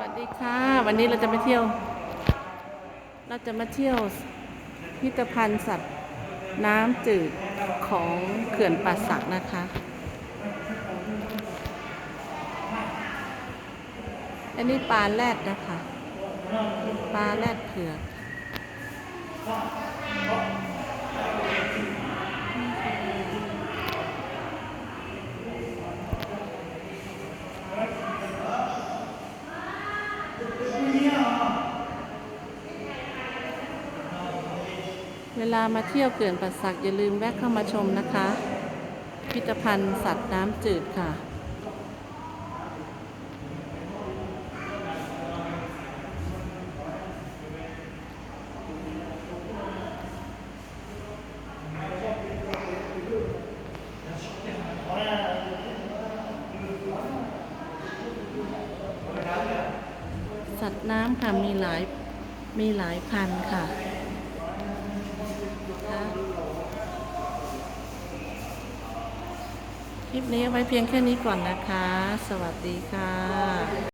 วัสดีค่ะ วันนี้เราจะมาเที่ยว เราจะมาเที่ยวพิพิธภัณฑ์สัตว์น้ำจืดของเขื่อนป่าสักนะคะ อันนี้ปลาแรดนะคะ ปลาแรดเผือก เวลามาเที่ยวเขื่อนป่าสักอย่าลืมแวะเข้ามาชมนะคะพิพิธภัณฑ์สัตว์น้ำจืดค่ะ สัตว์น้ำค่ะมีหลายมีหลายพันค่ะ คลิปนี้เอาไว้เพียงแค่นี้ก่อนนะคะ สวัสดีค่ะ